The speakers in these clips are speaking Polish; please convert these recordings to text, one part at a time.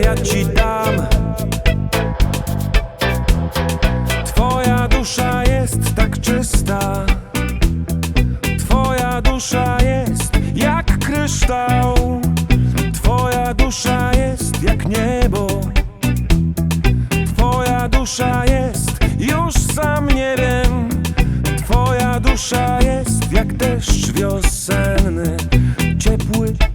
ja ci dam. Twoja dusza jest tak czysta. Twoja dusza jest jak kryształ. Twoja dusza jest jak niebo. Twoja dusza jest już sam nie wiem. Twoja dusza jest jak deszcz wiosenny Ciepły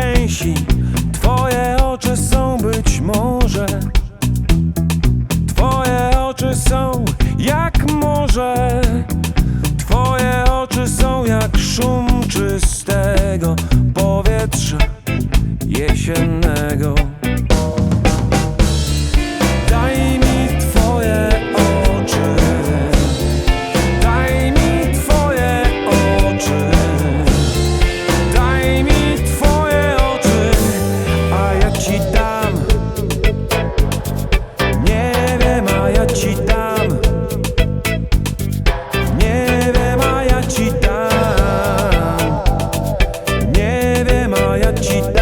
gęsi Twoje oczy są być może. Twoje oczy są jak morze. Twoje oczy są jak szum czystego powietrza. Jesiennego ci dam. Nie wiem, a ja ci dam. Nie wiem, a ja ci dam